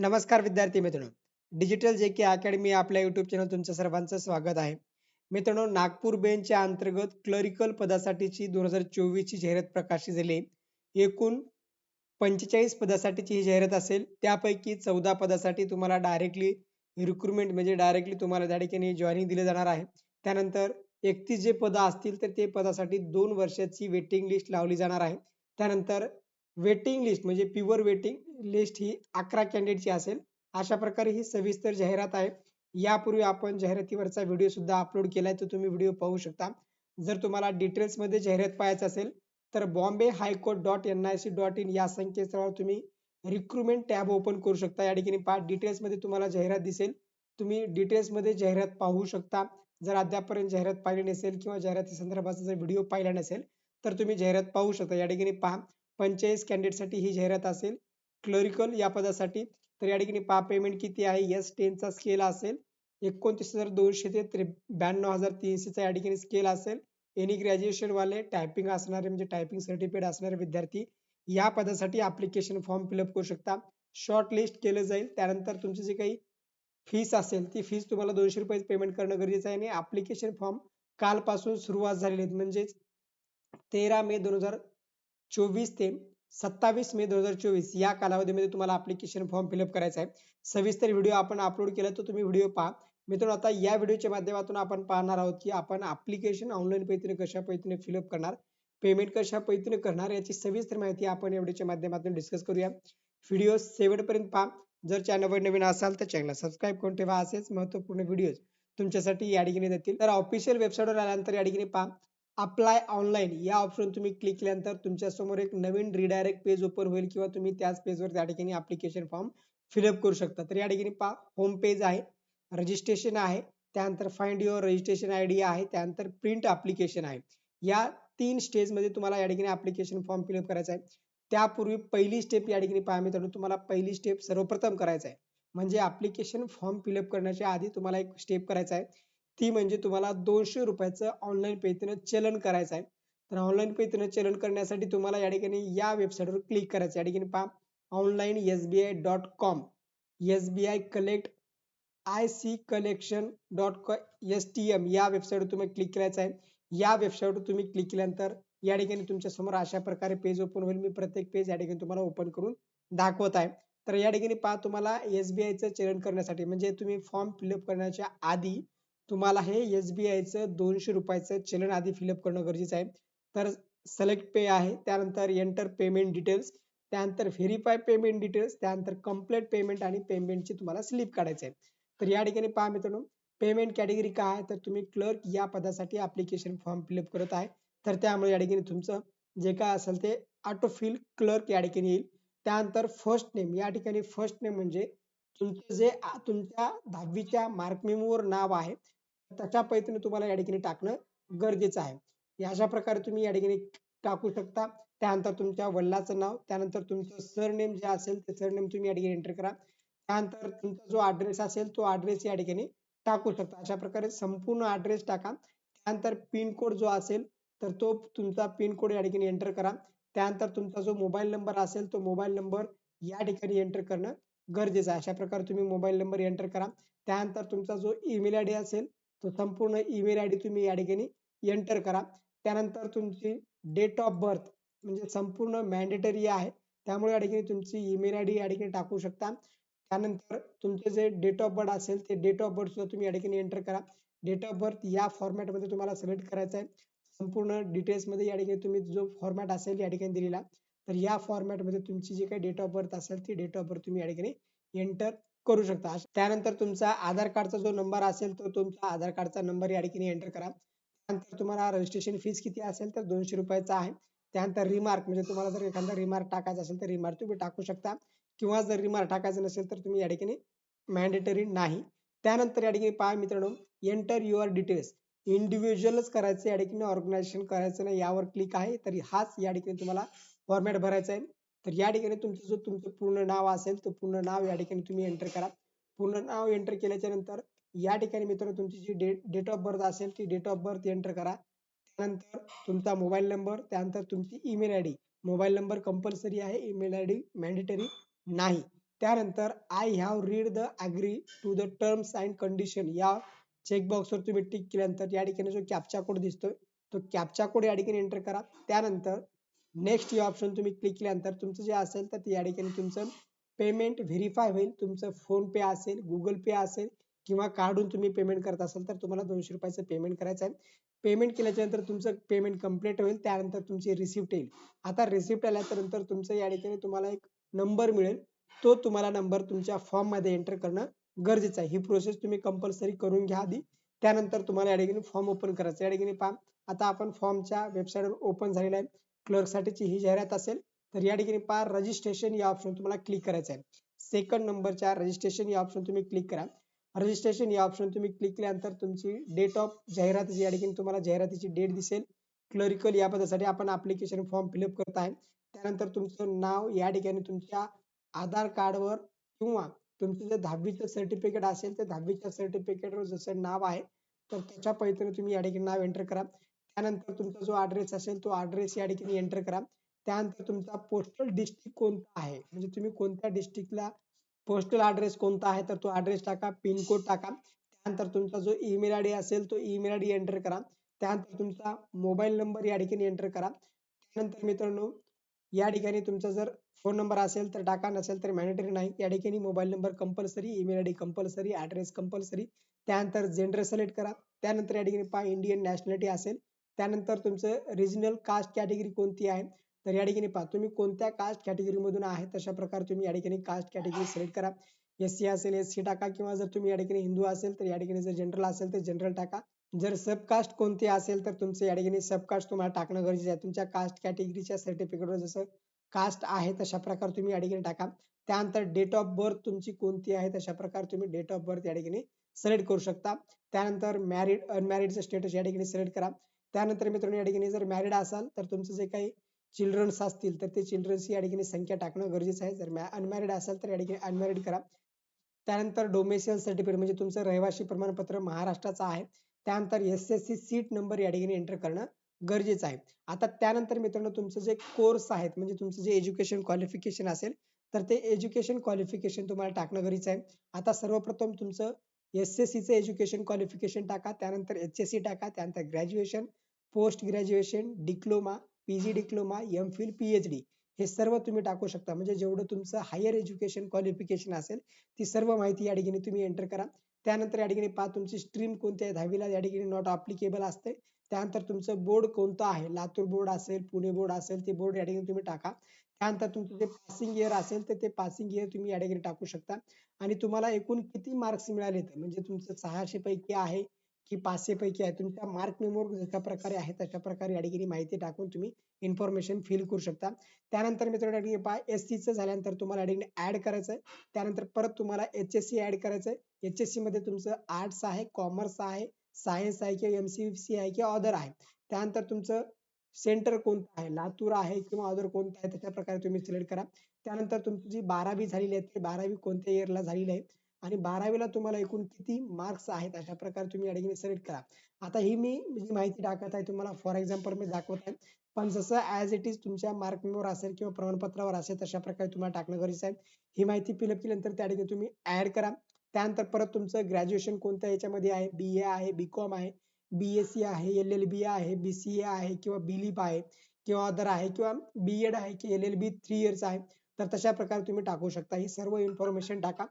नमस्कार विद्यार्थी मित्रांनो. डिजिटल जे के अकॅडमी आपल्या युट्यूब चॅनल तुमचं सर्वांचं स्वागत आहे. मित्रांनो नागपूर बेंचच्या अंतर्गत क्लरिकल पदासाठीची दोन हजार चोवीस ची जाहिरात प्रकाशित झाली. एकूण पंचेचाळीस पदासाठीची ही जाहिरात असेल. त्यापैकी चौदा पदासाठी तुम्हाला डायरेक्टली रिक्रुटमेंट म्हणजे डायरेक्टली तुम्हाला त्या ठिकाणी जॉईनिंग दिले जाणार आहे. त्यानंतर एकतीस जे पद असतील तर ते पदासाठी दोन वर्षाची वेटिंग लिस्ट लावली जाणार आहे. त्यानंतर वेटिंग लिस्ट म्हणजे प्युअर वेटिंग लिस्ट ही अकरा कॅन्डिडेटची असेल. अशा प्रकारे ही सविस्तर जाहिरात आहे. यापूर्वी आपण जाहिरातीवरचा व्हिडिओ सुद्धा अपलोड केलाय तो तुम्ही व्हिडिओ पाहू शकता. जर तुम्हाला डिटेल्समध्ये जाहिरात पाहायचं असेल तर Bombay high court dot N I C dot in या संकेतस्थळावर तुम्ही रिक्रुटमेंट टॅब ओपन करू शकता. या ठिकाणी पहा डिटेल्समध्ये तुम्हाला जाहिरात दिसेल. तुम्ही डिटेल्समध्ये जाहिरात पाहू शकता. जर अद्यापर्यंत जाहिरात पाहिली नसेल किंवा जाहिराती संदर्भाचा जर व्हिडिओ पाहिला नसेल तर तुम्ही जाहिरात पाहू शकता. या ठिकाणी पहा पंचेचाळीस कॅन्डिडेटसाठी ही जाहिरात असेल. क्लरिकल या पदासाठी. तर या ठिकाणी पा पेमेंट किती आहे? एस टेनचा स्केल असेल. एकोणतीस हजार दोनशे ते त्रे ब्याण्णव हजार तीनशेचा या ठिकाणी स्केल असेल. एनी ग्रॅज्युएशन वाले टायपिंग असणारे म्हणजे टायपिंग सर्टिफिकेट असणारे विद्यार्थी या पदासाठी अप्लिकेशन फॉर्म फिलअप करू शकता. शॉर्ट लिस्ट केलं जाईल. त्यानंतर तुमची जी काही फीस असेल ती फीस तुम्हाला दोनशे रुपये पेमेंट करणं गरजेचं आहे. आणि अप्लिकेशन फॉर्म कालपासून सुरुवात झालेली आहेत. म्हणजेच तेरा मे दोन हजार चोवीस ते सत्तावीस मे दोन हजार चोवीस या कालावधीमध्ये तुम्हाला अप्लिकेशन फॉर्म फिलअप करायचा आहे. सविस्तर व्हिडिओ आपण अपलोड केला तर तुम्ही व्हिडिओ पहा. मित्रांनो आता या व्हिडिओच्या माध्यमातून आपण पाहणार आहोत की आपण अप्लिकेशन ऑनलाईन पद्धतीने कशा पद्धतीने फिलअप करणार पेमेंट कशा पद्धतीने करणार याची सविस्तर माहिती आपण या व्हिडिओच्या माध्यमातून डिस्कस करूया. व्हिडिओ शेवटपर्यंत पहा. जर चॅनलवर नवीन असाल तर चॅनलला सबस्क्राईब करून ठेवा. असेच महत्त्वपूर्ण व्हिडिओ तुमच्यासाठी या ठिकाणी देतील. तर ऑफिशियल वेबसाईटवर आल्यानंतर या ठिकाणी पहा. अप्लाय ऑनलाईन या ऑप्शन तुम्ही क्लिक केल्यानंतर तुमच्यासमोर एक नवीन रिडायरेक्ट पेज ओपन होईल किंवा तुम्ही त्याच पेजवर त्या ठिकाणी अप्लिकेशन फॉर्म फिलअप करू शकता. तर या ठिकाणी पा होम पेज आहे रजिस्ट्रेशन आहे त्यानंतर find your registration I D आहे त्यानंतर प्रिंट अप्लिकेशन आहे. या तीन स्टेजमध्ये तुम्हाला या ठिकाणी अप्लिकेशन फॉर्म फिलअप करायचा आहे. त्यापूर्वी पहिली स्टेप या ठिकाणी पहा मित्रांनो तुम्हाला पहिली स्टेप सर्वप्रथम करायचं आहे. म्हणजे अप्लिकेशन फॉर्म फिलअप करण्याच्या आधी तुम्हाला एक स्टेप करायचा आहे. ती म्हणजे तुम्हाला दोनशे रुपयाचं ऑनलाईन पद्धतीनं चलन करायचं आहे. तर ऑनलाईन पद्धतीनं चलन करण्यासाठी तुम्हाला या ठिकाणी या वेबसाईटवर क्लिक करायचं या ठिकाणी पहा online S B I dot com S B I collect I C collection dot S T M या वेबसाईटवर तुम्ही क्लिक करायचं आहे. या वेबसाईटवर तुम्ही क्लिक केल्यानंतर या ठिकाणी तुमच्यासमोर अशा प्रकारे पेज ओपन होईल. मी प्रत्येक पेज या ठिकाणी तुम्हाला ओपन करून दाखवत आहे. तर या ठिकाणी पहा तुम्हाला एस बी आयचं चलन करण्यासाठी म्हणजे तुम्ही फॉर्म फिलअप करण्याच्या आधी तुम्हाला हे एस बी आयचं दोनशे रुपयाचं चलन आधी फिलअप करणं गरजेचं आहे. तर सिलेक्ट पे आहे त्यानंतर एंटर पेमेंट डिटेल्स त्यानंतर व्हेरीफाय पेमेंट डिटेल्स त्यानंतर कंप्लीट पेमेंट आणि पेमेंटची तुम्हाला स्लिप काढायचं आहे. तर या ठिकाणी पहा मित्रांनो पेमेंट कॅटेगरी काय आहे? तर तुम्ही क्लर्क या पदासाठी अप्लिकेशन फॉर्म फिलअप करत आहे. तर त्यामुळे या ठिकाणी तुमचं जे काय असेल ते ऑटोफिल क्लर्क या ठिकाणी येईल. त्यानंतर फर्स्ट नेम या ठिकाणी फर्स्ट नेम म्हणजे तुमचं जे तुमच्या दहावीच्या मार्कमेमोवर नाव आहे. तशा पद्धतीने तुम्हाला या ठिकाणी टाकणं गरजेचं आहे. अशा प्रकारे तुम्ही या ठिकाणी टाकू शकता. त्यानंतर तुमच्या वडिलाचं नाव त्यानंतर तुमचं सरनेम जे असेल ते सरनेम तुम्ही या ठिकाणी एंटर करा. त्यानंतर तुमचा जो ऍड्रेस असेल तो ऍड्रेस या ठिकाणी टाकू शकता. अशा प्रकारे संपूर्ण ऍड्रेस टाका. त्यानंतर पिन कोड जो असेल तर तो तुमचा पिन कोड या ठिकाणी एंटर करा. त्यानंतर तुमचा जो मोबाईल नंबर असेल तो मोबाईल नंबर या ठिकाणी एंटर करणं गरजेचं आहे. अशा प्रकारे तुम्ही मोबाईल नंबर एंटर करा. त्यानंतर तुमचा जो ईमेल आय डी असेल तो संपूर्ण ईमेल आय डी तुम्ही या ठिकाणी एंटर करा. त्यानंतर तुमची डेट ऑफ बर्थ म्हणजे संपूर्ण मॅन्डेटरी आहे. त्यामुळे या ठिकाणी तुमची ईमेल आय डी या ठिकाणी टाकू शकता. त्यानंतर तुमचे जे डेट ऑफ बर्थ असेल ते डेट ऑफ बर्थ सुद्धा तुम्ही या ठिकाणी एंटर करा. डेट ऑफ बर्थ या फॉर्मॅटमध्ये तुम्हाला सिलेक्ट करायचं आहे. संपूर्ण डिटेल्समध्ये या ठिकाणी तुम्ही जो फॉर्मॅट असेल या ठिकाणी दिलेला तर या फॉर्मॅटमध्ये तुमची जी काही डेट ऑफ बर्थ असेल ती डेट ऑफ बर्थ तुम्ही या ठिकाणी एंटर करू शकता. त्यानंतर तुमचा आधार कार्डचा जो नंबर असेल तो तुमचा आधार कार्डचा नंबर या ठिकाणी एंटर करा. त्यानंतर तुम्हाला रजिस्ट्रेशन फीस किती असेल तर दोनशे रुपयाचा आहे. त्यानंतर रिमार्क म्हणजे तुम्हाला जर एखादा रिमार्क टाकायचा असेल तर रिमार्क तुम्ही टाकू शकता. किंवा जर रिमार्क टाकायचं नसेल तर तुम्ही या ठिकाणी मॅन्डेटरी नाही. त्यानंतर या ठिकाणी पहा मित्रांनो एंटर युअर डिटेल्स इंडिव्हिज्युअलच करायचं या ठिकाणी ऑर्गनायझेशन करायचं नाही यावर क्लिक आहे. तरी हाच या ठिकाणी तुम्हाला फॉर्मॅट भरायचा आहे. तर या ठिकाणी तुमचं जो तुमचं पूर्ण नाव असेल तर पूर्ण नाव या ठिकाणी तुम्ही एंटर करा. पूर्ण नाव एंटर केल्याच्यानंतर या ठिकाणी मित्रांनो तुमची जी डेट डेट ऑफ बर्थ असेल ती डेट ऑफ बर्थ एंटर करा. त्यानंतर तुमचा मोबाईल नंबर त्यानंतर तुमची email I D mobile number compulsory आहे ईमेल आय डी मॅन्डेटरी नाही. त्यानंतर I have read the agree to the terms and condition या चेकबॉक्सवर तुम्ही टिक केल्यानंतर या ठिकाणी जो कॅप्चा कोड दिसतोय तो कॅप्चा कोड या ठिकाणी एंटर करा. त्यानंतर नेक्स्ट या ऑप्शन तुम्ही क्लिक केल्यानंतर तुमचं जे असेल तर या ठिकाणी तुमचं पेमेंट व्हेरीफाय होईल. तुमचं फोन पे असेल गुगल पे असेल किंवा कार्डून तुम्ही पेमेंट करत असाल तर तुम्हाला दोनशे रुपयाचं पेमेंट करायचं आहे. पेमेंट केल्याच्यानंतर तुमचं पेमेंट कंप्लीट होईल. त्यानंतर तुमची रिसिप्ट येईल. आता रिसिप्ट आल्याच्यानंतर तुमचं या ठिकाणी तुम्हाला एक नंबर मिळेल. तो तुम्हाला नंबर तुमच्या फॉर्ममध्ये एंटर करणं गरजेचं आहे. ही प्रोसेस तुम्ही कंपल्सरी करून घ्या आधी. त्यानंतर तुम्हाला या ठिकाणी फॉर्म ओपन करायचं या ठिकाणी पहा. आता आपण फॉर्मच्या वेबसाईटवर ओपन झालेला आहे. क्लर्कसाठीची ही जाहिरात असेल तर या ठिकाणी पहा रजिस्ट्रेशन या ऑप्शन तुम्हाला क्लिक करायचं आहे. सेकंड नंबरच्या रजिस्ट्रेशन या ऑप्शन तुम्ही क्लिक करा. रजिस्ट्रेशन या ऑप्शन तुम्ही क्लिक केल्यानंतर तुमची डेट ऑफ जाहिरातीची या ठिकाणी तुम्हाला जाहिरातीची डेट दिसेल. क्लरिकल या पदासाठी आपण अप्लिकेशन फॉर्म फिलअप करत आहे. त्यानंतर तुमचं नाव या ठिकाणी तुमच्या आधार कार्डवर किंवा तुमचं जर दहावीचं सर्टिफिकेट असेल तर दहावीच्या सर्टिफिकेटवर जसं नाव आहे तर त्याच्या पद्धतीने तुम्ही या ठिकाणी नाव एंटर करा. त्यानंतर तुमचा जो ऍड्रेस असेल तो ऍड्रेस या ठिकाणी एंटर करा. त्यानंतर तुमचा पोस्टल डिस्ट्रिक्ट कोणता आहे? म्हणजे तुम्ही कोणत्या डिस्ट्रिक्टला पोस्टल ऍड्रेस कोणता आहे तर तो ऍड्रेस टाका पिनकोड टाका. त्यानंतर तुमचा जो ईमेल आय डी असेल तो ईमेल आय डी एंटर करा. त्यानंतर तुमचा मोबाईल नंबर या ठिकाणी एंटर करा. त्यानंतर मित्रांनो या ठिकाणी तुमचा जर फोन नंबर असेल तर टाका. नसेल तर मॅनेटरी नाही. या ठिकाणी mobile number compulsory email I D compulsory address compulsory त्यानंतर जेंडर सिलेक्ट करा. त्यानंतर या ठिकाणी पहा इंडियन नॅशनॅलिटी असेल. त्यानंतर तुमचं रिजनल कास्ट कॅटेगरी कोणती आहे? तर या ठिकाणी पहा तुम्ही कोणत्या कास्ट कॅटेगरीमधून आहे तशा प्रकारे तुम्ही या ठिकाणी कास्ट कॅटेगरी सिलेक्ट करा. एस सी असेल एस सी टाका किंवा जर तुम्ही या ठिकाणी हिंदू असेल तर या ठिकाणी जर जनरल असेल तर जनरल टाका. जर सबकास्ट कोणती असेल तर तुमचं या ठिकाणी सबकास्ट तुम्हाला टाकणं गरजेचं आहे. तुमच्या कास्ट कॅटेगरीच्या सर्टिफिकेटवर जसं कास्ट आहे तशा प्रकारे तुम्ही या ठिकाणी टाका. त्यानंतर डेट ऑफ बर्थ तुमची कोणती आहे तशा प्रकारे तुम्ही डेट ऑफ बर्थ या ठिकाणी सिलेक्ट करू शकता. त्यानंतर मॅरिड अनमॅरिडचं स्टेटस या ठिकाणी सिलेक्ट करा. त्यानंतर मित्रांनो या ठिकाणी जर मॅरिड असाल तर तुमचं जे काही चिल्ड्रन्स असतील तर ते चिल्ड्रन्सची या ठिकाणी संख्या टाकणं गरजेचं आहे. जर अनमॅरिड असेल तर या ठिकाणी अनमॅरिड करा. त्यानंतर डोमेसियल सर्टिफिकेट म्हणजे तुमचं रहिवासी प्रमाणपत्र महाराष्ट्राचं आहे. त्यानंतर S S C seat number या ठिकाणी एंटर करणं गरजेचं आहे. आता त्यानंतर मित्रांनो तुमचं जे कोर्स आहेत म्हणजे तुमचं जे एज्युकेशन क्वालिफिकेशन असेल तर ते एज्युकेशन क्वालिफिकेशन तुम्हाला टाकणं गरजेचं आहे. आता सर्वप्रथम तुमचं एस एस सीचं एज्युकेशन क्वालिफिकेशन टाका त्यानंतर एच एस सी टाका त्यानंतर graduation post graduation diploma PG diploma M Phil PhD हे सर्व तुम्ही टाकू शकता. म्हणजे जेवढं तुमचं हायर एज्युकेशन क्वालिफिकेशन असेल ती सर्व माहिती या ठिकाणी तुम्ही एंटर करा. त्यानंतर या ठिकाणी पहा तुमची स्ट्रीम कोणती आहे? दहावीला या ठिकाणी नॉट अप्लिकेबल असते. त्यानंतर तुमचं बोर्ड कोणतं आहे? लातूर बोर्ड असेल पुणे बोर्ड असेल ते बोर्ड या ठिकाणी तुम्ही टाका. त्यानंतर तुमचं जे पासिंग इयर असेल तर ते पासिंग इयर तुम्ही या ठिकाणी टाकू शकता. आणि तुम्हाला एकूण किती मार्क्स मिळाले म्हणजे तुमचं सहाशे पैकी आहे की पाचशे पैकी आहे. तुमच्या मार्क मेमोर जशा प्रकारे आहे तशा प्रकारे या ठिकाणी माहिती टाकून तुम्ही इन्फॉर्मेशन फिल करू शकता. त्यानंतर मित्रांनो या ठिकाणी पहा एस चं झाल्यानंतर तुम्हाला या ठिकाणी ऍड करायचं आहे त्यानंतर परत तुम्हाला एच एस सी ऍड करायचं आहे एच एस सी मध्ये तुमचं आर्ट्स आहे कॉमर्स आहे सायन्स आहे किंवा एम सी सी आहे किंवा अदर आहे. त्यानंतर तुमचं सेंटर कोणतं आहे? लातूर आहे किंवा अदर कोणतं आहे? त्याच्या प्रकारे तुम्ही सिलेक्ट करा. त्यानंतर तुमची जी बारावी झालेली आहे ते बारावी कोणत्या इयरला झालेली आहे? आणि बारावीला तुम्हाला एकूण किती मार्क्स आहेत अशा प्रकारे तुम्ही या ठिकाणी सिलेक्ट करा. आता ही मी जी माहिती टाकत आहे तुम्हाला फॉर एक्झाम्पल मी दाखवत आहे. पण जसं ऍज इट इज तुमच्या मार्क असेल किंवा प्रमाणपत्रावर असेल तशा प्रकारे तुम्हाला टाकणं गरजेचं आहे. ही माहिती फिलअप केल्यानंतर त्या ठिकाणी तुम्ही ऍड करा. त्यानंतर परत तुमचं ग्रॅज्युएशन कोणत्या याच्यामध्ये आहे? बी ए आहे बी कॉम आहे बी एस सी आहे एल एल बी आहे बी सी ए आहे किंवा बी लिप आहे किंवा अदर आहे किंवा बी एड आहे की L L B three years आहे. तर तशा प्रकारे तुम्ही टाकू शकता. ही सर्व इन्फॉर्मेशन टाका.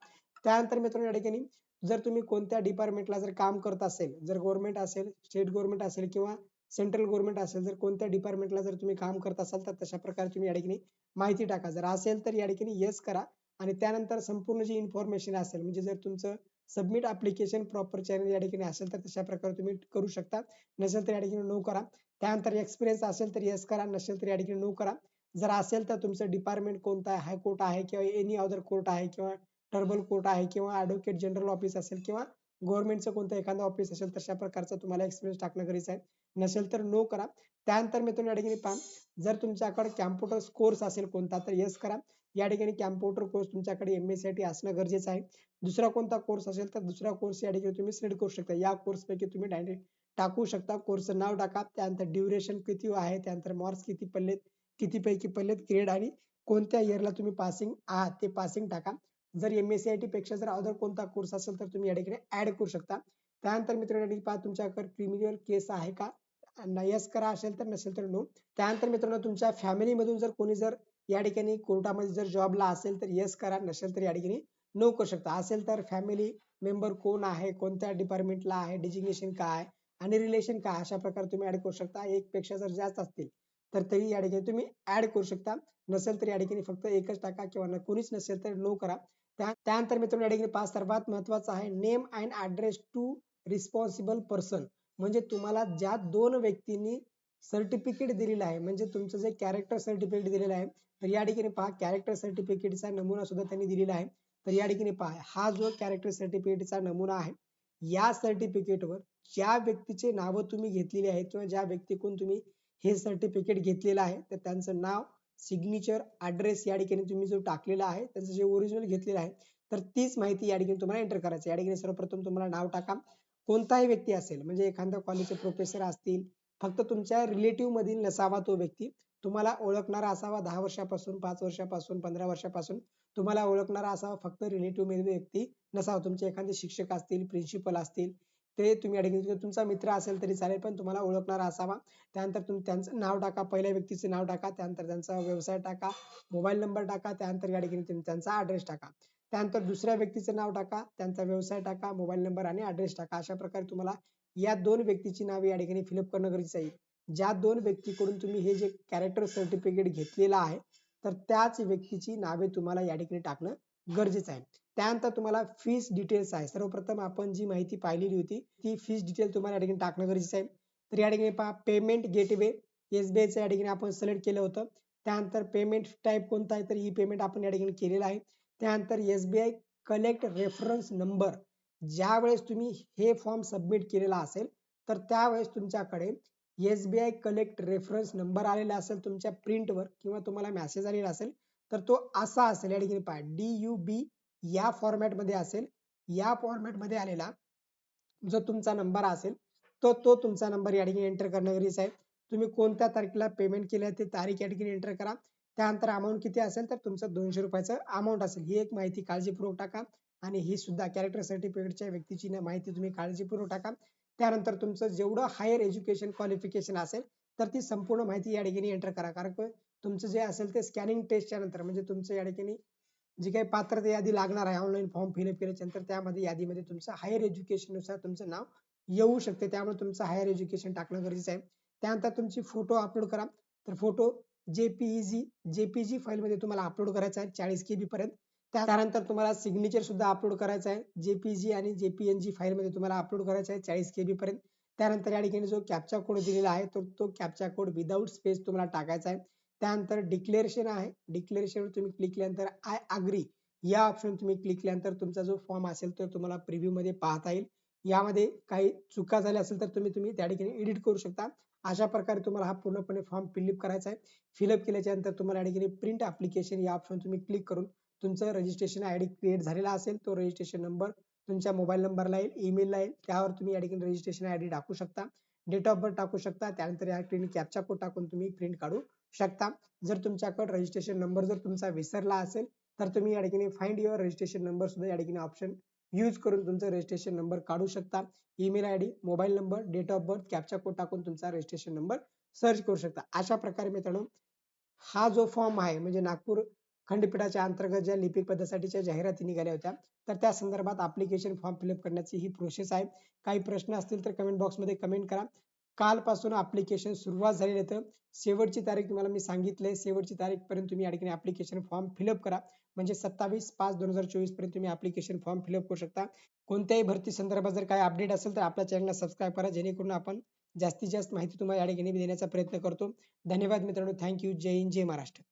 त्यानंतर मित्रांनो या ठिकाणी जर तुम्ही कोणत्या डिपार्टमेंटला जर काम करत असेल जर गव्हर्नमेंट असेल स्टेट गव्हर्नमेंट असेल किंवा सेंट्रल गव्हर्नमेंट असेल जर कोणत्या डिपार्टमेंटला जर तुम्ही काम करत असाल तर तशा प्रकारे तुम्ही या ठिकाणी माहिती टाका. जर असेल तर या ठिकाणी येस करा आणि त्यानंतर संपूर्ण जी इन्फॉर्मेशन असेल म्हणजे जर तुमचं सबमिट अप्लिकेशन प्रॉपर चॅनल या ठिकाणी असेल तर तशा प्रकारे तुम्ही करू शकता. नसेल तर या ठिकाणी नो करा. त्यानंतर एक्सपिरियन्स असेल तर येस करा नसेल तर या ठिकाणी नो करा. जर असेल तर तुमचं डिपार्टमेंट कोणतं आहे हायकोर्ट आहे किंवा एनी अदर कोर्ट आहे किंवा टर्बल कोर्ट आहे किंवा ऍडव्होकेट जनरल ऑफिस असेल किंवा गव्हर्नमेंटचं कोणतं एखादं ऑफिस असेल तशा प्रकारचं तुम्हाला एक्सपिरियन्स टाकणं गरजेचं आहे. नसेल तर नो करा. त्यानंतर मित्रांनो या ठिकाणी पहा. जर तुमच्याकडे कॅम्प्युटर कोर्स असेल कोणता तर येस करा. या ठिकाणी कॅम्प्युटर कोर्स तुमच्याकडे एम एस सी टी असणं गरजेचं आहे. दुसरा कोणता कोर्स असेल तर दुसरा कोर्स या ठिकाणी तुम्ही सिलेक्ट करू शकता. या कोर्सपैकी तुम्ही डायरेक्ट टाकू शकता. कोर्सचं नाव टाका. त्यानंतर ड्युरेशन किती आहे त्यानंतर मार्क्स किती पडलेत किती पैकी पडलेत ग्रेड आणि कोणत्या इयरला तुम्ही पासिंग आहात ते पासिंग टाका. जर M S C I T पेक्षा जर अदर कोणता कोर्स असेल तर तुम्ही या ठिकाणी ऍड करू शकता. त्यानंतर मित्रांनो पहा तुमच्याकडे क्रिमिनल केस आहे का? यस करा असेल तर नसेल तर नो त्यानंतर मित्रांनो तुमच्या फॅमिली मधून जर कोणी जर या ठिकाणी कोर्टामध्ये जर जॉबला असेल तर यस करा नसेल तर या ठिकाणी नो करू शकता. असेल तर फॅमिली मेंबर कोण आहे? कोणत्या डिपार्टमेंटला आहे? डिजिग्नेशन काय? आणि रिलेशन काय? अशा प्रकारे तुम्ही ऍड करू शकता. एक पेक्षा जर जास्त असतील तर तरी या ठिकाणी तुम्ही ऍड करू शकता. नसेल तर या ठिकाणी फक्त एकच टाका किंवा कोणीच नसेल तर नो करा. त्यानंतर मित्रांनो या ठिकाणी पाच सर्वात महत्वाचं आहे name and address to responsible person. म्हणजे तुम्हाला ज्या दोन व्यक्तींनी सर्टिफिकेट दिलेलं आहे म्हणजे तुमचं जे कॅरेक्टर सर्टिफिकेट दिलेलं आहे तर या ठिकाणी पहा कॅरेक्टर सर्टिफिकेटचा नमुना सुद्धा त्यांनी दिलेला आहे. तर या ठिकाणी पहा हा जो कॅरेक्टर सर्टिफिकेटचा नमुना आहे या सर्टिफिकेटवर ज्या व्यक्तीचे नावं तुम्ही घेतलेली आहेत किंवा ज्या व्यक्तीकडून तुम्ही हे सर्टिफिकेट घेतलेलं आहे तर त्यांचं नाव सिग्नेचर ऍड्रेस या ठिकाणी तुम्ही जो टाकलेला आहे त्याचं जे ओरिजिनल घेतलेलं आहे तर तीच माहिती या ठिकाणी तुम्हाला एंटर करायचं या ठिकाणी सर्वप्रथम तुम्हाला नाव टाका. कोणताही व्यक्ती असेल म्हणजे एखाद्या कॉलेजचे प्रोफेसर असतील फक्त तुमच्या रिलेटिव्ह मधील नसावा तो व्यक्ती तुम्हाला ओळखणारा असावा दहा वर्षापासून पाच वर्षापासून पंधरा वर्षापासून तुम्हाला ओळखणारा असावा फक्त रिलेटिव्ह मधील व्यक्ती नसावा. तुमचे एखादे शिक्षक असतील प्रिन्सिपल असतील ते तुम्ही या ठिकाणी तुमचा मित्र असेल तरी चालेल पण तुम्हाला ओळखणारा असावा. त्यानंतर तुम्ही त्यांचं नाव टाका पहिल्या व्यक्तीचे नाव टाका त्यानंतर त्यांचा व्यवसाय टाका मोबाईल नंबर टाका त्यानंतर या ठिकाणी तुम्ही त्यांचा ऍड्रेस टाका. त्यानंतर दुसऱ्या व्यक्तीचं नाव टाका त्यांचा व्यवसाय टाका मोबाईल नंबर आणि ऍड्रेस टाका. अशा प्रकारे तुम्हाला या दोन व्यक्तीची नावे या ठिकाणी फिलअप करणं गरजेचं आहे. ज्या दोन व्यक्तीकडून तुम्ही हे जे कॅरेक्टर सर्टिफिकेट घेतलेलं आहे तर त्याच व्यक्तीची नावे तुम्हाला या ठिकाणी टाकणं गरजेचं आहे. त्यानंतर तुम्हाला फीस डिटेल्स आहे. सर्वप्रथम आपण जी माहिती पाहिलेली होती ती फीस डिटेल तुम्हाला या ठिकाणी टाकणं गरजेचं आहे. तर या ठिकाणी पहा पेमेंट गेटवे एसबीआयचं या ठिकाणी आपण सिलेक्ट केलं होतं. त्यानंतर पेमेंट टाईप कोणता आहे तर ई पेमेंट आपण या ठिकाणी केलेलं आहे. त्यानंतर एसबीआय कलेक्ट रेफरन्स नंबर ज्या वेळेस तुम्ही हे फॉर्म सबमिट केलेला असेल तर त्यावेळेस तुमच्याकडे S B I collect reference number आलेला असेल तुमच्या प्रिंटवर किंवा तुम्हाला मेसेज आलेला असेल तर तो असा असेल या ठिकाणी पहा. डी यू बी या फॉर्मॅटमध्ये असेल. या फॉर्मॅटमध्ये आलेला जो तुमचा नंबर असेल तो तो तुमचा नंबर या ठिकाणी एंटर करणं गरजेचं आहे. तुम्ही कोणत्या तारखेला पेमेंट केलं ते तारीख या ठिकाणी एंटर करा. त्यानंतर अमाऊंट किती असेल तर तुमचं दोनशे रुपयाचं अमाऊंट असेल. ही एक माहिती काळजीपूर्वक टाका आणि ही सुद्धा कॅरेक्टर सर्टिफिकेटच्या व्यक्तीची माहिती तुम्ही काळजीपूर्वक टाका. त्यानंतर तुमचं जेवढं हायर एज्युकेशन क्वालिफिकेशन असेल तर ती संपूर्ण माहिती या ठिकाणी एंटर करा. कारण तुमचं जे असेल ते स्कॅनिंग टेस्टच्या नंतर म्हणजे तुमचं या ठिकाणी जी काही पात्रता यादी लागणार आहे ऑनलाईन फॉर्म फिलअप केल्याच्यानंतर त्यामध्ये यादीमध्ये तुमचं हायर एज्युकेशननुसार तुमचं नाव येऊ शकते. त्यामुळे तुमचं हायर एज्युकेशन टाकणं गरजेचं आहे. त्यानंतर तुमची फोटो अपलोड करा. तर फोटो जेपीईजी जेपीजी फाईल मध्ये तुम्हाला अपलोड करायचा आहे चाळीस के बी पर्यंत. त्यानंतर तुम्हाला सिग्नेचर सुद्धा अपलोड करायचा आहे. जेपीजी आणि जेपीएनजी फाईल मध्ये तुम्हाला अपलोड करायचा आहे चाळीस के बी पर्यंत. त्यानंतर या ठिकाणी जो कॅप्चा कोड दिलेला आहे तर तो कॅप्चा कोड विदाऊट स्पेस तुम्हाला टाकायचा आहे. त्यानंतर डिक्लेरेशन आहे. डिक्लेरेशनवर तुम्ही क्लिक केल्यानंतर आय अग्री या ऑप्शन तुम्ही क्लिक केल्यानंतर तुमचा जो फॉर्म असेल तो तुम्हाला प्रिव्ह्यू मध्ये पाहता येईल. यामध्ये काही चुका झाल्या असेल तर तुम्ही तुम्ही त्या ठिकाणी एडिट करू शकता. अशा प्रकारे तुम्हाला हा पूर्णपणे फॉर्म फिलअप करायचा आहे. फिलअप केल्याच्यानंतर तुम्हाला या ठिकाणी प्रिंट अप्लिकेशन या ऑप्शन तुम्ही क्लिक करून तुमचं रजिस्ट्रेशन आय डी क्रिएट झालेला असेल तो रजिस्ट्रेशन नंबर तुमच्या मोबाईल नंबरला येईल ईमेलला येईल. त्यावर तुम्ही या ठिकाणी रजिस्ट्रेशन आय डी टाकू शकता. डेट ऑफ बर्थ टाकू शकता. त्यानंतर या ठिकाणी कॅप्चा कोड टाकून तुम्ही प्रिंट काढू शकता. जर तुमच्याकडे रजिस्ट्रेशन नंबर जर तुमचा विसरला असेल तर तुम्ही या ठिकाणी फाइंड युअर रजिस्ट्रेशन नंबर सुद्धा या ठिकाणी ऑप्शन यूज करून तुमचा रजिस्ट्रेशन नंबर काढू शकता. Email I D mobile number date of birth captcha code टाकून तुमचा रजिस्ट्रेशन नंबर सर्च करू शकता. अशा प्रकारे मित्रांनो हा जो फॉर्म आहे म्हणजे नागपूर खंडपीठाच्या अंतर्गत ज्या लिपिक पदासाठीच्या जाहिराती निघाल्या होत्या तर त्या संदर्भात अप्लिकेशन फॉर्म फिलअप करण्याची ही प्रोसेस आहे. काही प्रश्न असतील तर कमेंट बॉक्समध्ये कमेंट करा. कालपासून अप्लिकेशन सुरुवात झालेलं होतं शेवटची तारीख तुम्हाला मी सांगितले शेवटची तारीखपर्यंत तुम्ही या ठिकाणी अप्लिकेशन फॉर्म फिलअप करा. म्हणजे सत्तावीस पाच दोन हजार चोवीसपर्यंत तुम्ही अप्लिकेशन फॉर्म फिलअप करू शकता. कोणत्याही भरती संदर्भात जर काही अपडेट असेल तर आपल्या चॅनलला सबस्क्राईब करा. जेणेकरून आपण जास्तीत जास्त माहिती तुम्हाला या ठिकाणी देण्याचा प्रयत्न करतो. धन्यवाद मित्रांनो. थँक्यू जय हिंद. जय महाराष्ट्र.